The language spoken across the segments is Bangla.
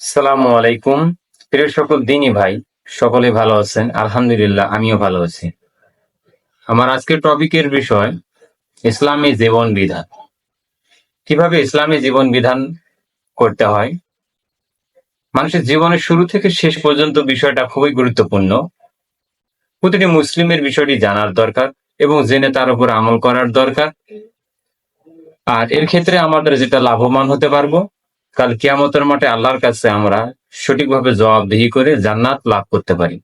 সালামু আলাইকুম। প্রিয় সকল দিনী ভাই, সকলে ভালো আছেন? আলহামদুলিল্লাহ, আমিও ভালো আছি। আমার আজকের টপিকের বিষয়, ইসলামী জীবন বিধান। কীভাবে ইসলামী জীবন বিধান করতে হয়? মানুষের জীবনের শুরু থেকে শেষ পর্যন্ত বিষয়টা খুবই গুরুত্বপূর্ণ। প্রতিটি মুসলিমের বিষয়টি জানার দরকার এবং জেনে তার উপর আমল করার দরকার। আর এর ক্ষেত্রে আমাদের যেটা লাভবান হতে পারব কাল কিয়ামতের মাঠে আল্লাহর কাছে আমরা সঠিকভাবে জবাবদিহি করে জান্নাত লাভ করতে পারি।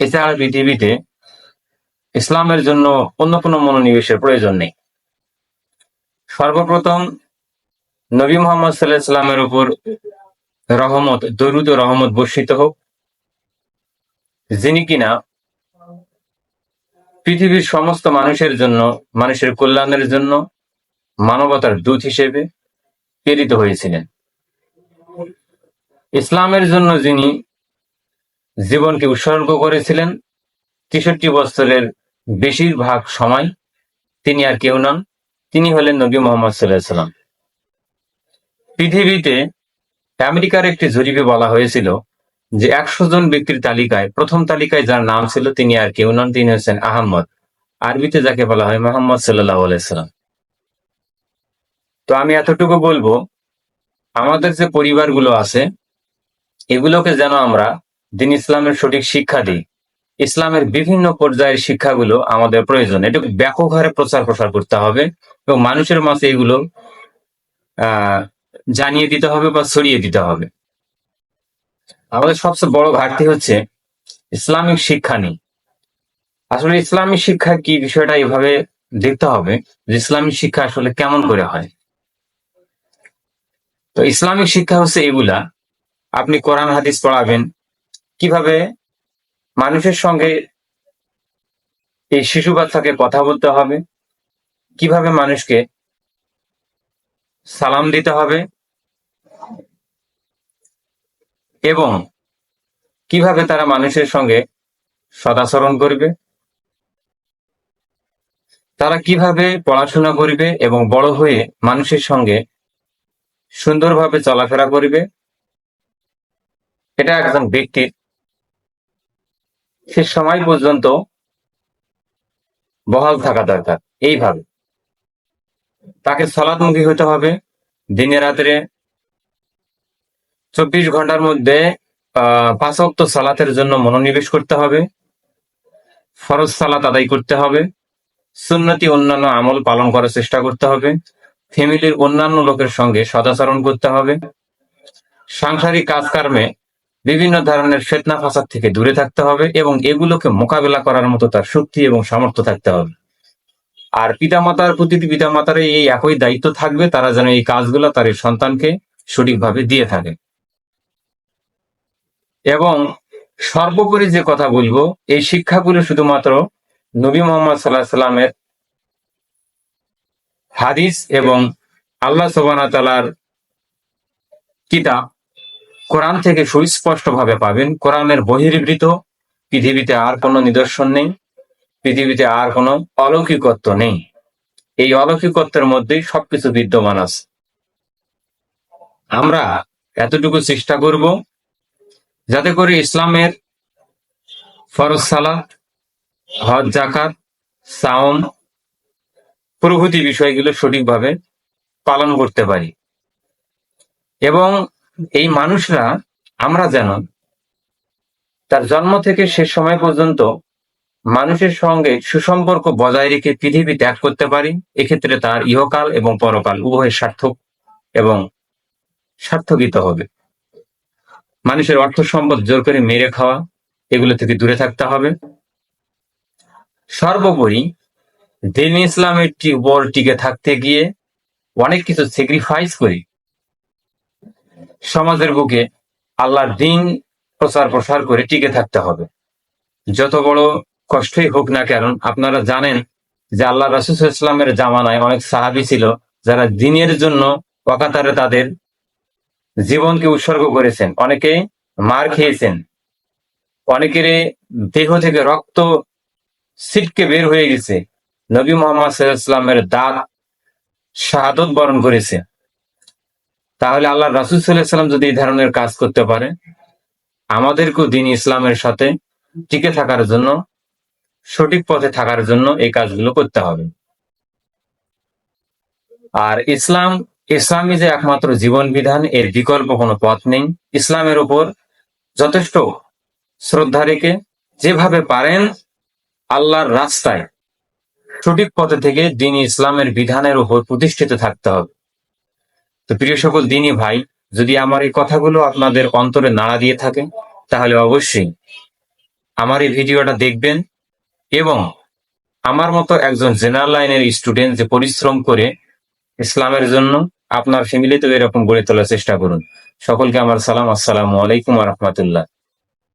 এছাড়া পৃথিবীতে ইসলামের জন্য অন্য কোনো মনোনিবেশের প্রয়োজন নেই। সর্বপ্রথম নবী মোহাম্মদ সাল্লাহ ইসলামের উপর রহমত, দরুদ রহমত বর্ষিত হোক, যিনি কিনা পৃথিবীর সমস্ত মানুষের জন্য, মানুষের কল্যাণের জন্য মানবতার দূত হিসেবে প্রেরিত হয়েছিলেন। ইসলামের জন্য যিনি জীবনকে উৎসর্গ করেছিলেন, তেষট্টি বছরের বেশিরভাগ সময় তিনি আর কেউ নন, তিনি হলেন নবী মোহাম্মদ সাল্লাহ সাল্লাম। পৃথিবীতে আমেরিকার একটি জরিপে বলা হয়েছিল যে একশো জন ব্যক্তির তালিকায়, প্রথম তালিকায় যার নাম ছিল তিনি আর কেউ নন, তিনি হচ্ছেন আহমদ আরবিতে যাকে বলা হয় মোহাম্মদ সাল্লাহ আলাইসাল্লাম তো আমি এতটুকু বলব, আমাদের যে পরিবারগুলো আছে, এগুলোকে যেন আমরা দিন ইসলামের সঠিক শিক্ষা দিই। ইসলামের বিভিন্ন পর্যায়ের শিক্ষাগুলো আমাদের প্রয়োজন। এটা ব্যাপক হারে প্রচার প্রসার করতে হবে এবং মানুষের মাঝে এগুলো জানিয়ে দিতে হবে বা ছড়িয়ে দিতে হবে। আমাদের সবচেয়ে বড় ঘাটতি হচ্ছে ইসলামিক শিক্ষা নেই। আসলে ইসলামিক শিক্ষা কি বিষয়টা এভাবে দেখতে হবে যে ইসলামিক শিক্ষা আসলে কেমন করে হয়? তো ইসলামিক শিক্ষা হচ্ছে এগুলা। আপনি কোরআন, হাদিস পড়াবেন। কীভাবে মানুষের সঙ্গে এই শিশু বাচ্চাকে কথা বলতে হবে, কীভাবে মানুষকে সালাম দিতে হবে, এবং কীভাবে তারা মানুষের সঙ্গে সদাচরণ করবে, তারা কীভাবে পড়াশোনা করবে এবং বড় হয়ে মানুষের সঙ্গে সুন্দরভাবে চলাফেরা করবে। এটা একজন ব্যক্তির সে সময় পর্যন্ত বহাল থাকা দরকার, এইভাবে। তাকে সলাদমুখী হতে হবে। দিনে রাত্রে চব্বিশ ঘণ্টার মধ্যে আহ পাঁচ অক্ত সালাতের জন্য মনোনিবেশ করতে হবে। ফরজ সালাত আদায় করতে হবে। সুন্নতি অন্যান্য আমল পালন করার চেষ্টা করতে হবে। ফ্যামিলির অন্যান্য লোকের সঙ্গে সদাচরণ করতে হবে। সাংসারিক কাজকর্মে বিভিন্ন ধরনের ফেতনা ফাসাদ থেকে দূরে থাকতে হবে এবং এগুলোকে মোকাবেলা করার মতো তার শক্তি এবং সামর্থ্য থাকতে হবে। আর পিতামাতার প্রতিটি পিতামাতার এই একই দায়িত্ব থাকবে, তারা যেন এই কাজগুলো তার সন্তানকে সঠিকভাবে দিয়ে থাকে। এবং সর্বোপরি যে কথা বলব, এই শিক্ষাগুলো শুধুমাত্র নবী মোহাম্মদ সাল্লাহ সাল্লামের হাদিস এবং আল্লাহ সোবানা তালার কিতাব কোরআন থেকে সুস্পষ্ট ভাবে পাবেন। কোরআনের বহির্ভূত পৃথিবীতে আর কোনো নিদর্শন নেই, পৃথিবীতে আর কোনো অলৌকিকত্ব নেই। এই অলৌকিকত্বের মধ্যেই সবকিছু বিদ্যমান আছে। আমরা এতটুকু চেষ্টা করব যাতে করে ইসলামের ফরজ সালাত, হজ জাকাত সাওম প্রভৃতি বিষয়গুলো সঠিকভাবে পালন করতে পারি। এবং এই মানুষরা, আমরা যেন তার জন্ম থেকে শেষ সময় পর্যন্ত মানুষের সঙ্গে সুসম্পর্ক বজায় রেখে পৃথিবী ত্যাগ করতে পারি, এক্ষেত্রে তার ইহকাল এবং পরকাল উভয়ের সার্থক এবং সার্থকিত হবে। মানুষের অর্থ সম্পদ জোর করে মেরে খাওয়া, এগুলো থেকে দূরে থাকতে হবে। সর্বোপরি দিন ইসলামের উপর টিকে থাকতে গিয়ে অনেক কিছু স্যাক্রিফাইস করি। সমাজের বুকে আল্লাহর দিন প্রচার প্রসার করে টিকে থাকতে হবে। যত বড় কষ্টই হোক না কেন, আপনারা জানেন যে আল্লাহ রাসুল ইসলামের জামানায় অনেক সাহাবি ছিল যারা দিনের জন্য অকাতারে তাদের জীবনকে উৎসর্গ করেছেন। অনেকে মার খেয়েছেন। অনেকের দেহ থেকে রক্ত ছিটকে বের হয়ে গেছে। নবী মোহাম্মদ সাল্লামের দাঁত শাহাদত বরণ করেছে। তাহলে আল্লাহ রাসুল সাল্লাম যদি এই ধরনের কাজ করতে পারে, আমাদেরকেও দিন ইসলামের সাথে টিকে থাকার জন্য, সঠিক পথে থাকার জন্য এই কাজগুলো করতে হবে। আর ইসলাম ইসলামী যে একমাত্র জীবন বিধান এর বিকল্প কোনো পথ নেই। ইসলামের উপর যথেষ্ট শ্রদ্ধা রেখে যেভাবে পারেন, আল্লাহর রাস্তায় সঠিক পথে থেকে দিন ইসলামের বিধানের উপর প্রতিষ্ঠিত থাকতে হবে। তো প্রিয় সকল দিনই ভাই, যদি আমার এই কথাগুলো আপনাদের অন্তরে নাড়া দিয়ে থাকে, তাহলে অবশ্যই আমার এই ভিডিওটা দেখবেন এবং আমার মতো একজন জেনারেল লাইনের স্টুডেন্ট যে পরিশ্রম করে ইসলামের জন্য আপনার ফ্যামিলিতেও এরকম গড়ে তোলার চেষ্টা করুন। সকলকে আমার সালাম, আসসালামু আলাইকুম রহমতুল্লাহ।